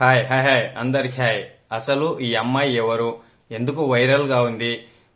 Hi hi hi. అందరికి hi. అసలు ఈ అమ్మాయి ఎవరు? ఎందుకు వైరల్గా ఉంది?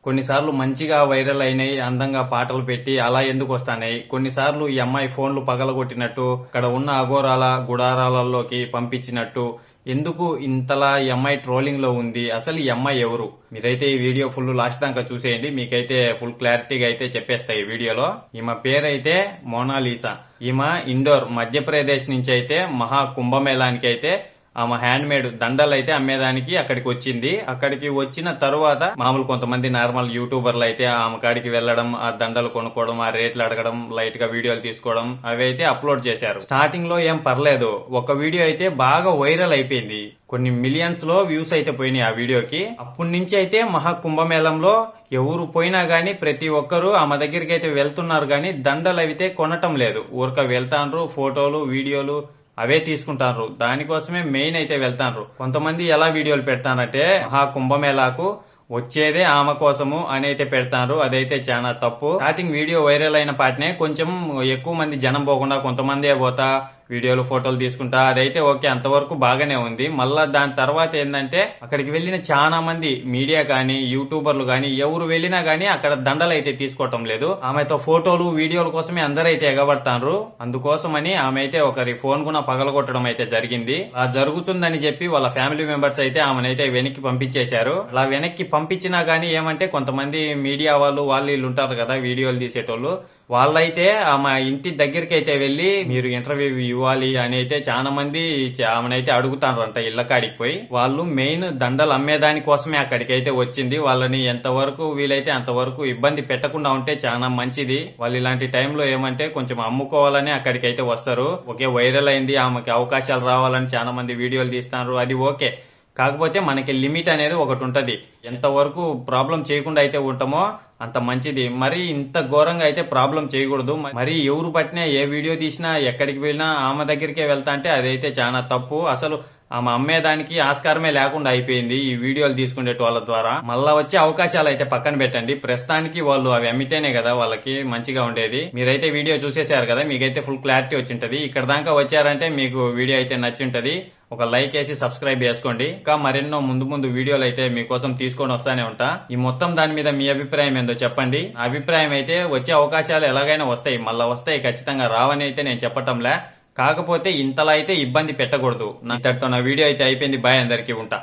కొన్నిసార్లు మంచిగా వైరల్ అయినాయి అందంగా పాటలు పెట్టి అలా ఎందుకు వస్తాయి కొన్నిసార్లు ఈ అమ్మాయి ఫోన్లు పగలగొట్టినట్టు అక్కడ ఉన్న అఘోరాల గుడారాలలోకి పంపించినట్టు. ఎందుకు ఇంతలా ఈ అమ్మాయి ట్రోలింగ్లో ఉంది? అసలు ఈ అమ్మాయి ఎవరు? మీరైతే ఈ వీడియో ఫుల్ లాస్ట్ దాకా చూసేయండి. మీకైతే ఫుల్ క్లారిటీగా అయితే చెప్పేస్తాయి ఈ వీడియోలో. ఈమె పేరైతే మోనాలీసా. ఈమె ఇండోర్ మధ్యప్రదేశ్ నుంచి అయితే మహా కుంభమేళానికి అయితే ఆమె హ్యాండ్ మేడ్ దండలు అయితే అమ్మేదానికి అక్కడికి వచ్చింది. అక్కడికి వచ్చిన తర్వాత మామూలు కొంతమంది నార్మల్ యూట్యూబర్లు అయితే ఆమె కాడికి వెళ్ళడం ఆ దండలు కొనుక్కోవడం ఆ రేట్లు అడగడం లైట్గా వీడియోలు తీసుకోవడం అవి అయితే అప్లోడ్ చేశారు. స్టార్టింగ్లో ఏం పర్లేదు. ఒక వీడియో అయితే బాగా వైరల్ అయిపోయింది. కొన్ని మిలియన్స్లో వ్యూస్ అయితే పోయినాయి ఆ వీడియోకి అప్పటి నుంచి అయితే మహా కుంభమేళంలో ఎవరు పోయినా గానీ ప్రతి ఒక్కరు ఆమె దగ్గరికి అయితే వెళ్తున్నారు గానీ దండలు అయితే కొనటం లేదు. ఊరక వెళ్తాండ్రు ఫోటోలు వీడియోలు అవే తీసుకుంటారు దానికోసమే మెయిన్ అయితే వెళ్తాండ్రు కొంతమంది ఎలా వీడియోలు పెడతానంటే ఆ కుంభమేళాకు వచ్చేదే ఆమె కోసము అని అయితే పెడతారు అదైతే చాలా తప్పు. స్టార్టింగ్ వీడియో వైరల్ అయిన పాటనే కొంచెం ఎక్కువ మంది జనం పోకుండా కొంతమందే పోతా వీడియోలు ఫోటోలు తీసుకుంటా అదైతే ఓకే అంతవరకు బాగానే ఉంది. మళ్ళా దాని తర్వాత ఏంటంటే అక్కడికి వెళ్ళిన చాలా మంది మీడియా కానీ యూట్యూబర్లు కానీ ఎవరు వెళ్ళినా గానీ అక్కడ దండలు అయితే తీసుకోవటం లేదు. ఆమెతో ఫోటోలు వీడియోల కోసమే అందరైతే ఎగబడతారు అందుకోసమని ఆమె అయితే ఒకరి ఫోన్ కూడా పగలగొట్టడం అయితే జరిగింది. అలా జరుగుతుందని చెప్పి వాళ్ళ ఫ్యామిలీ మెంబర్స్ అయితే ఆమెనైతే వెనక్కి పంపించేశారు. అలా వెనక్కి పంపించినా గానీ ఏమంటే కొంతమంది మీడియా వాళ్ళు వాళ్ళు వీళ్ళు ఉంటారు కదా వీడియోలు తీసేటోళ్ళు. వాళ్ళైతే ఆమె ఇంటి దగ్గరికి అయితే వెళ్ళి మీరు ఇంటర్వ్యూ ఇవ్వాలి అని అయితే చాలా మంది ఆమెనైతే అడుగుతారంట ఇళ్ళ కాడికి పోయి. వాళ్ళు మెయిన్ దండలు అమ్మేదాని కోసమే అక్కడికి అయితే వచ్చింది. వాళ్ళని ఎంతవరకు వీలైతే అంతవరకు ఇబ్బంది పెట్టకుండా ఉంటే చాలా మంచిది. వాళ్ళు ఇలాంటి టైంలో ఏమంటే కొంచెం అమ్ముకోవాలని అక్కడికి అయితే వస్తారు. ఒకే వైరల్ అయింది. ఆమెకి అవకాశాలు రావాలని చాలా మంది వీడియోలు తీస్తున్నారు. అది ఓకే. కాకపోతే మనకి లిమిట్ అనేది ఒకటి ఉంటుంది. ఎంతవరకు ప్రాబ్లం చేయకుండా అయితే ఉంటామో అంత మంచిది. మరి ఇంత ఘోరంగా అయితే ప్రాబ్లం చేయకూడదు. మరి ఎవరు పట్టినా ఏ వీడియో తీసినా ఎక్కడికి వెళ్ళినా ఆమె దగ్గరికే వెళ్తా అంటే అదైతే చాలా తప్పు. అసలు ఆమె అమ్మేదానికి ఆస్కారమే లేకుండా అయిపోయింది. ఈ వీడియోలు తీసుకునే వాళ్ళ ద్వారా. మళ్ళా వచ్చే అవకాశాలు అయితే పక్కన పెట్టండి. ప్రస్తుతానికి వాళ్ళు అవి అమ్మితేనే కదా వాళ్ళకి మంచిగా ఉండేది. మీరైతే వీడియో చూసేశారు కదా మీకైతే ఫుల్ క్లారిటీ వచ్చింటది. ఇక్కడ దాకా వచ్చారంటే మీకు వీడియో అయితే నచ్చింటది. ఒక లైక్ వేసి సబ్స్క్రైబ్ చేసుకోండి. ఇంకా మరెన్నో ముందు ముందు వీడియోలు అయితే మీకోసం తీసుకొని వస్తానే ఉంటా. ఈ మొత్తం దాని మీద మీ అభిప్రాయం ఏందో చెప్పండి. అభిప్రాయం అయితే వచ్చే అవకాశాలు ఎలాగైనా వస్తాయి. మళ్ళా వస్తాయి ఖచ్చితంగా రావని అయితే నేను చెప్పటంలే. కాకపోతే ఇంతలా అయితే ఇబ్బంది పెట్టకూడదు. నా ఇంతటితో నా వీడియో అయితే అయిపోయింది. బాయ్ అందరికీ ఉంటా.